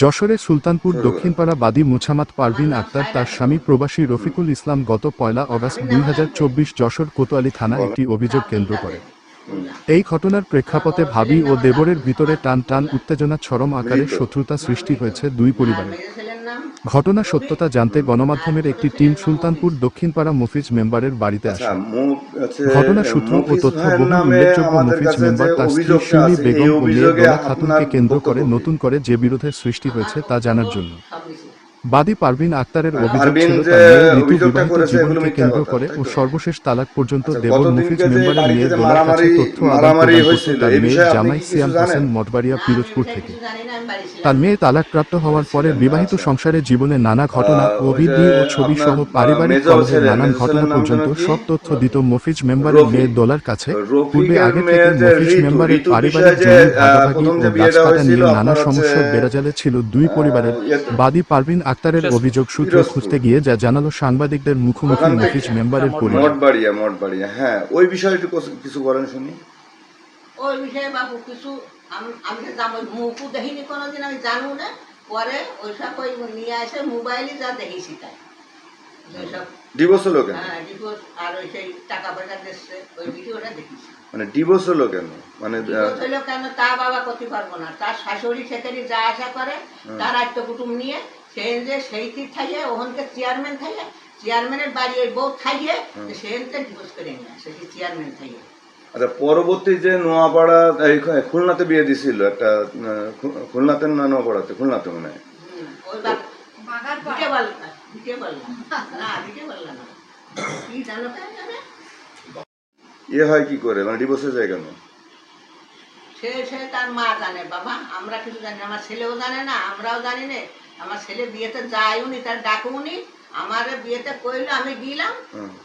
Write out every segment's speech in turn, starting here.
যশোরে সুলতানপুর দক্ষিণপাড়া বাদী মুছামাত পারভিন আক্তার তার স্বামী প্রবাসী রফিকুল ইসলাম গত পয়লা অগাস্ট দুই হাজার চব্বিশ যশোর কোতোয়ালি থানা একটি অভিযোগ কেন্দ্র করে। এই ঘটনার প্রেক্ষাপটে ভাবি ও দেবরের ভিতরে টান টান উত্তেজনা চরম আকারে শত্রুতা সৃষ্টি হয়েছে দুই পরিবারে। ঘটনা সত্যতা জানতে গণমাধ্যমের একটি টিম সুলতানপুর দক্ষিণপাড়া মুফিজ মেম্বারের বাড়িতে আসে। ঘটনা সূত্র ও তথ্য বহু উল্লেখযোগ্য মুফিজ মেম্বার তার স্ত্রী সুমি বেগম ও মেয়ে খাতুনকে কেন্দ্র করে নতুন করে যে বিরোধের সৃষ্টি হয়েছে তা জানার জন্য। বাদী পারভিন আক্তারের অভিযোগ ছিল যে তার ঋতু বিবাহিত জীবনকে কেন্দ্র করে ও সর্বশেষ তালাক পর্যন্ত আচ্ছা, দেবর মুফিজ যে মেম্বারের বাড়িতে মেয়ে যে দোলার কাছে তথ্য আদান প্রদান তার মেয়ে জামাই সিয়াম হোসেন মঠবাড়িয়া পিরোজপুর থেকে। তার মেয়ে তালাকপ্রাপ্ত হওয়ার পরে বিবাহিত সংসারে জীবনে নানা ঘটনা ভিডিও ও ছবি সহ পারিবারিক কলহের নানান ঘটনা পর্যন্ত সব তথ্য দিত মফিজ মেম্বারের মেয়ে দোলার কাছে। পূর্বে আগে থেকে মফিজ মেম্বারের পারিবারিক জমি ভাগাভাগি ও নিয়ে নানা সমস্যার বেড়াজালে ছিল দুই পরিবারের বাদী পারভিন আক্তারের অভিযোগ সূত্র খুঁজতে গিয়ে যা জানালো সাংবাদিকদের মুখোমুখি মফিজ মেম্বারের পরিবার মঠবাড়িয়া মঠবাড়িয়া। হ্যাঁ ওই বিষয়ে একটু কিছু বলেন শুনি। ওই বিষয়ে বাবু কিছু আম- আমি মুখও দেখিনি কোনোদিন আমি জানু না। পরে ওইসব ওই নিয়ে আসে মোবাইলে যা দেখেছি তাই। ডিভোর্স হলো কেন? হ্যাঁ ডিভোর্স আর ওই সেই টাকা পয়সা দিচ্ছে ওই ভিডিওটা দেখেছি। মানে ডিভোর্স হলো কেন? মানে কেন? তা বাবা করতে পারব না। তার শাশুড়ি সেখানে যা আশা করে তার আত্ম কুটুম নিয়ে সেই যে সেইটি থাইয়ে ওখানকে চেয়ারম্যান থাইয়ে চেয়ারম্যানের বাড়ি ওই বউ সেখানকে ডিভোর্স করে নিয়ে আসে সেই চেয়ারম্যান থাইয়ে আচ্ছা পরবর্তী যে নোয়াপাড়া এই খুলনাতে বিয়ে দিছিল একটা খুলনাতে না নোয়াপাড়াতে? খুলনাতে মনে হয়। ইয়ে হয় কি করে? মানে ডিভোর্স হয়ে যায় কেন? সে সে তার মা জানে বাবা আমরা কিছু জানি না আমার ছেলেও জানে না আমরাও জানি না। আমার ছেলে বিয়েতে যায়ও নি তার ডাকুও নি আমার বিয়েতে কইলো আমি গেলাম।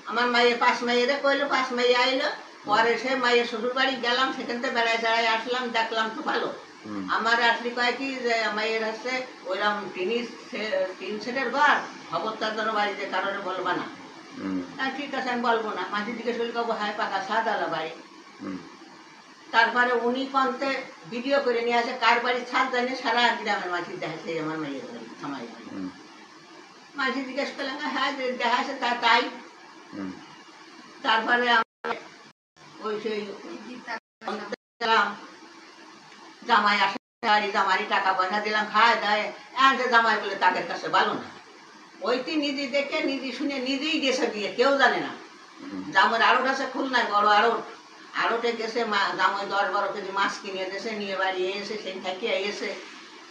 আমার মায়ের পাঁচ মাইয়েরে কইলো পাঁচ মাইয়ে আইলো। পরে সে মায়ের শ্বশুর বাড়ি গেলাম সেখান থেকে বেড়ায় বেড়ায় আসলাম দেখলাম তো ভালো। আমার আসলি কয় কি যে মায়ের হচ্ছে ওইরকম টিনি টিন সেটের ঘর খবরদার যেন বাড়িতে কারণে বলবা না। ঠিক আছে আমি বলব না। মাঝে দিকে শরীর কবো হ্যাঁ পাকা সাদালা বাড়ি। তারপরে উনি কন্তে ভিডিও করে নিয়ে আসে কার বাড়ি ছাদ জানে সারা গ্রামের মাঝি দেখাচ্ছে আমার বাড়ি হুম, মাঝি জিজ্ঞেস করলাম হ্যাঁ যে দেখাচ্ছে তা তাই। তারপরে আমরা ওই সেই জামাই আসে জামাই টাকা পয়সা দিলাম খায় দেয় হ্যাঁ যে জামাই বলে তাদের কাছে ভালো না। ওইটি নিজে দেখে নিজে শুনে নিজেই গেছে দিয়ে কেউ জানে না। জামের আরও আছে খুলনায় বড় আড়ট আড়টে গেছে মা- জামাই দশ বারো কেজি মাছ কিনে দিয়েছে নিয়ে বাড়ি এসে সেই থেকে এসে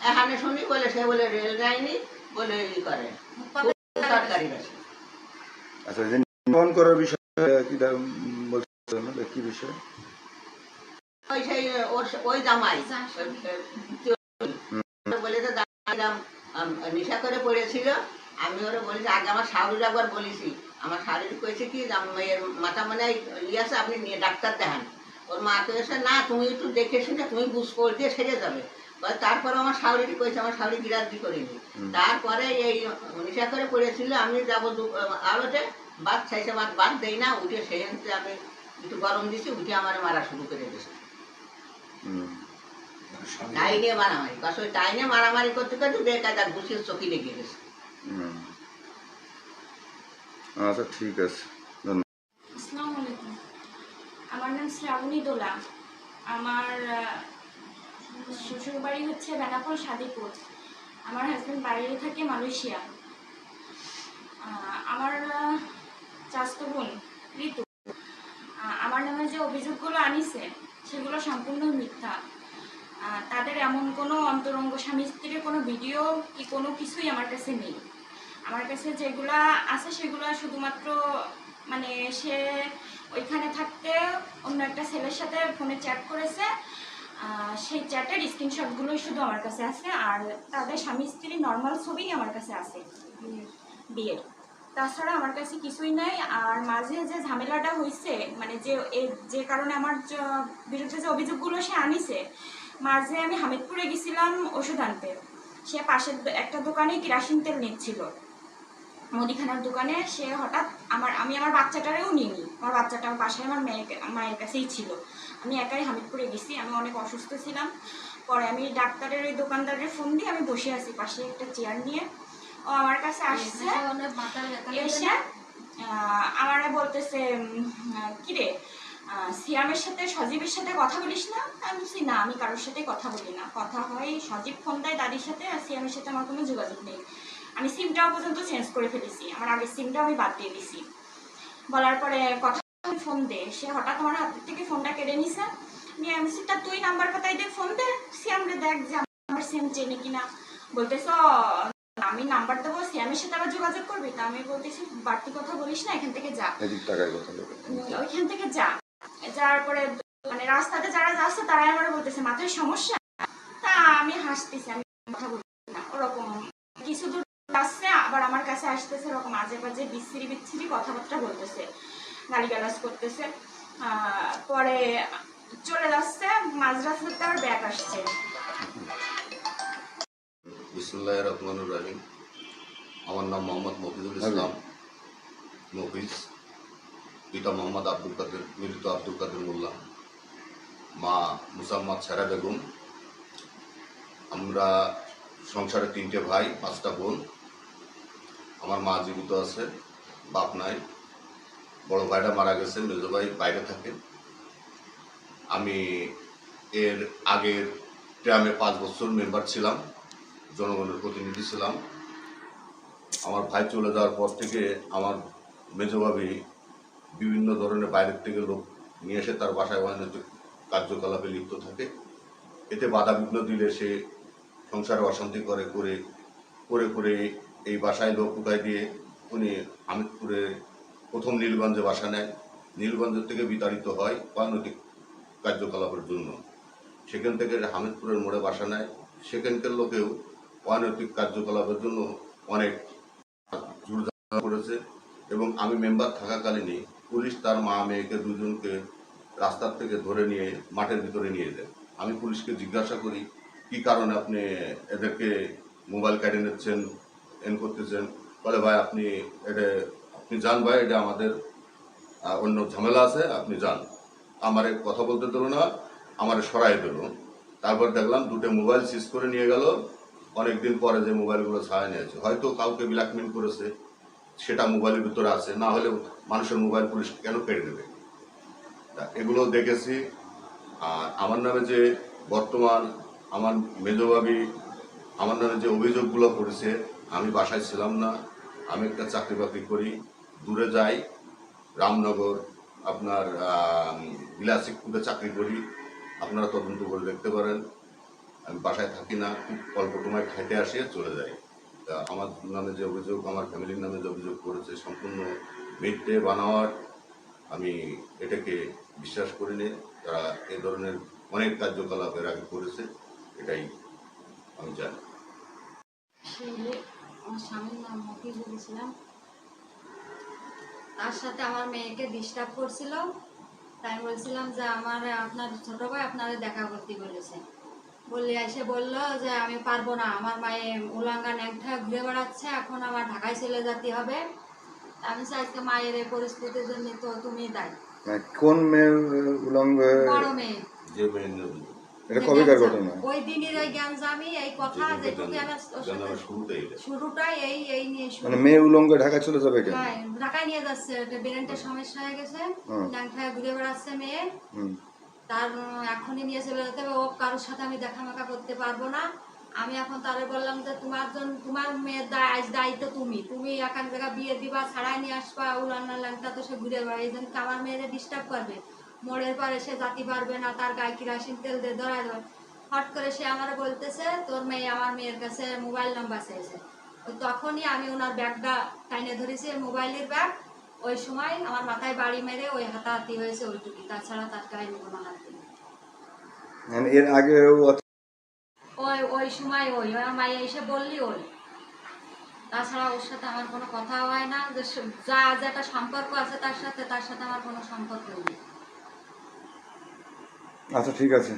এখানে শুনি বলে সে বলে রেল যায়নি বলে ই করে সরকারি গেছে আচ্ছা যে নির্মাণ করার বিষয়ে কি দা- কি বিষয় ওই সেই ওই জামাই বলে তো দাঁড়ালাম নেশা করে পড়েছিল আমি ওরা বলেছি আগে আমার শাড়ির একবার বলেছি। আমার শাড়ির কয়েছে কি মেয়ের মাথা মানে ইয়ে আছে আপনি নিয়ে ডাক্তার দেখান। ওর মাকে এসে না তুমি একটু দেখে শুনে তুমি বুঝ করে দিয়ে সেরে যাবে। বলে, তারপরে আমার শাড়িটি কয়েছে আমার শাড়ি গিরাজি করিনি। তারপরে এই নেশা করে পড়েছিল আমি যাব আলোতে বাদ চাইছে আমার বাদ দেই না উঠে সেখান থেকে আমি একটু গরম দিছি উঠে আমার মারা শুরু করে দিয়েছে হুম। টাই নিয়ে মারামারি বাস ওই টাই নিয়ে মারামারি করতে করতে বেকায়দা ঘুষিয়ে চকি লেগে গেছে। আচ্ছা ঠিক আছে। আমার নাম শ্রাবণী দোলা। আমার শ্বশুর হচ্ছে বেনাপোল সাদিপুর আমার হাজব্যান্ড বাইরে থাকে মালয়েশিয়া। আমার আহ, বোন ঋতু। আমার নামে যে অভিযোগগুলো আনিছে সেগুলো সম্পূর্ণ মিথ্যা। তাদের এমন কোনো অন্তরঙ্গ স্বামী স্ত্রীর কোনো ভিডিও কি কোনো কিছুই আমার কাছে নেই। আমার কাছে যেগুলা আছে সেগুলো শুধুমাত্র মানে সে ওইখানে থাকতে অন্য একটা ছেলের সাথে ফোনে চ্যাট করেছে। সেই চ্যাটের স্ক্রিনশটগুলোই শুধু আমার কাছে আছে আর তাদের স্বামী স্ত্রী নর্মাল ছবিই আমার কাছে আছে বিয়ের- তাছাড়া আমার কাছে কিছুই নাই আর মাঝে যে ঝামেলাটা হয়েছে মানে যে যে কারণে আমার বিরুদ্ধে যে অভিযোগগুলো সে আনিছে মাঝে আমি হামিদপুরে গেছিলাম ওষুধ আনতে। সে পাশের একটা দোকানে কেরাসিন তেল নিচ্ছিল। মুদিখানার দোকানে সে হঠাৎ আমার আমি আমার বাচ্চাটারেও নিইনি। আমার বাচ্চাটা আমার পাশে আমার মেয়েকে মায়ের কাছেই ছিল। আমি একাই হামিদপুরে গেছি। আমি অনেক অসুস্থ ছিলাম। পরে আমি ডাক্তারের ওই দোকানদারের ফোন দিয়ে আমি বসে আছি পাশে একটা চেয়ার নিয়ে। ও আমার কাছে আসছে। এসে আমারে বলতেছে কিরে সিয়ামের সাথে সজীবের সাথে কথা বলিস না? আমি বলছি না আমি কারোর সাথে কথা বলি না। কথা হয় সজীব ফোন দেয় দাদির সাথে আর সিয়ামের সাথে আমার কোনো যোগাযোগ নেই। আমি সিমটাও পর্যন্ত চেঞ্জ করে ফেলেছি। আমার আগের সিমটাও আমি বাদ দিয়ে দিছি। বলার পরে কথা ফোন দে। সে হঠাৎ আমার হাত থেকে ফোনটা কেড়ে নিছে। নিয়ে আমি বলছি, তা তুই নাম্বার কোথায় দে? ফোন দে। সিয়ামরে দেখ যে আমার সিম চেনে কিনা। বলতেছ আমি নাম্বার দেবো সিয়ামের সাথে আবার যোগাযোগ করবি? তা আমি বলতেছি বাড়তি কথা বলিস না এখান থেকে যা। ওইখান থেকে যা। যাওয়ার পরে মানে রাস্তাতে যারা যাচ্ছে, তারাই আমার বলতেছে মাথায় সমস্যা? তা আমি হাসতেছি, আমি কথা বলছি না, ওরকম। কিছু দূর আসছে আবার আমার কাছে আসতেছে ওরকম আজে বাজে বিচ্ছিরি বিচ্ছিরি কথাবার্তা বলতেছে, গালিগালাজ করতেছে। পরে চলে যাচ্ছে মাঝ রাস্তাতে আবার ব্যাগ আসছে। বিসমুল্লাহ আমার নাম মোহাম্মদ মফিজুল ইসলাম। মফিজ পিতা মোহাম্মদ আব্দুল কাদের মৃত আব্দুল কাদের মোল্লা, মা মুসাম্মদ সারা বেগম, আমরা সংসারে তিনটে ভাই, পাঁচটা বোন, আমার মা জীবিত আছে, বাপ নাই, বড় ভাইটা মারা গেছে মেজ ভাই বাইরে থাকে। আমি এর আগের ট্রামে পাঁচ বছর মেম্বার ছিলাম, জনগণের প্রতিনিধি ছিলাম। আমার ভাই চলে যাওয়ার পর থেকে আমার মেজভাবি বিভিন্ন ধরনের বাইরের থেকে লোক নিয়ে এসে তার বাসায় অনৈতিক কার্যকলাপে লিপ্ত থাকে। এতে বাধা বিঘ্ন দিলে সে সংসারে অশান্তি করে করে করে করে এই বাসায় লোক উঠাই দিয়ে উনি আমিরপুরে প্রথম নীলগঞ্জে বাসা নেয়। নীলগঞ্জের থেকে বিতাড়িত হয় অনৈতিক কার্যকলাপের জন্য। সেখান থেকে হামিদপুরের মোড়ে বাসা নেয়। সেখানকার লোকেও অনৈতিক কার্যকলাপের জন্য অনেক জোরদার করেছে এবং আমি মেম্বার থাকাকালীনই পুলিশ তার মা, মেয়েকে দুজনকে রাস্তার থেকে ধরে নিয়ে, মাঠের ভিতরে নিয়ে যায়। আমি পুলিশকে জিজ্ঞাসা করি, কি কারণে আপনি এদেরকে মোবাইল কেড়ে নিচ্ছেন, এন করতেছেন? বলে, ভাই, আপনি এটা, আপনি যান ভাই, এটা আমাদের অন্য ঝামেলা আছে, আপনি যান। আমারে কথা বলতে দিল না, আমারে সরাই দিল তারপর দেখলাম দুটো মোবাইল সিজ করে নিয়ে গেল। অনেকদিন পরে যে মোবাইলগুলো ছাড়াই নিয়েছে হয়তো কাউকে ব্ল্যাকমেল করেছে সেটা মোবাইলের ভিতরে আছে, না হলে মানুষের মোবাইল পুলিশ কেন কেড়ে নেবে? তা এগুলো দেখেছি। আর আমার নামে যে বর্তমান আমার মেজবাবি আমার নামে যে অভিযোগগুলো করেছে, আমি বাসায় ছিলাম না, আমি একটা চাকরি বাকরি করি, দূরে যাই, রামনগর, আপনার বিলাসিকপুরে চাকরি করি, আপনারা তদন্ত করে দেখতে পারেন। আমি বাসায় থাকি না, খুব অল্প সময় খাইতে আসিয়ে চলে যাই। আমার নামে যে অভিযোগ, আমার ফ্যামিলির নামে যে অভিযোগ করেছে, সম্পূর্ণ মিথ্যে বানাওয়ার আমি এটাকে বিশ্বাস করি নে তারা এ ধরনের অনেক কার্যকলাপ এর আগে করেছে, এটাই আমি জানি। আমার স্বামীর নাম মফিজুল ইসলাম। তার সাথে আমার মেয়েকে ডিস্টার্ব করছিল। তাই বলছিলাম যে আমার, আপনার ছোট ভাই আপনারা দেখা করতে বলেছে। বললে এসে বলল যে আমি পারব না আমার মায়ে উলাঙ্গা ন্যাংটা ঘুরে বেড়াচ্ছে এখন আমার ঢাকায় চলে যেতে হবে। আমি চাই আজকে মায়ের এই পরিস্থিতির জন্য তো তুমি দায়ী। মানে কোন মেয়ের উলঙ্গ? বড় মেয়ে। যে এটা কবেকার ঘটনা। ওই দিনের ওই এই কথা যেটুকু। শুরুটাই এই এই নিয়ে শুরু। মানে মেয়ে উলঙ্গ ঢাকা চলে যাবে কেন? হ্যাঁ ঢাকায় নিয়ে যাচ্ছে ব্রেনটের সমস্যা হয়ে গেছে। হুম। ঘুরে বেড়াচ্ছে মেয়ে। হুম। তার এখনই নিয়ে চলে যেতে হবে। ও কারোর সাথে আমি দেখা মাখা করতে পারব না। আমি এখন তারে বললাম যে, তোমার জন্য তোমার মেয়ের আজ দায়িত্ব তুমি। তুমি এক এক জায়গায় বিয়ে দিবা, ছাড়াই নিয়ে আসবা উলান্না ল্যাংটা তো সে ঘুরে বেড়ায়। এই জন্য আমার মেয়েরে ডিস্টার্ব করবে। মোড়ের পরে সে জাতি পারবে না, তার গায়ে কিরাসিন তেল দিয়ে ধরা দেবে। হট করে সে আমার বলতেছে, তোর মেয়ে, আমার মেয়ের কাছে মোবাইল নাম্বার চেয়েছে তো তখনই আমি ওনার ব্যাগটা টাইনে ধরেছি, মোবাইলের ব্যাগ। ওই সময় আমার মাথায় বাড়ি মেরে ওই হাতাহাতি হয়েছে ওইটুকুই। তাছাড়া তার গায়ে কোনো হাত। মানে এর আগেও ওই ওই সময় ওই আমার এসে বললি ওই। তাছাড়া ওর সাথে আমার কোনো কথা হয় না যে যা যেটা সম্পর্ক আছে তার সাথে তার সাথে আমার কোনো সম্পর্ক নেই। আচ্ছা ঠিক আছে।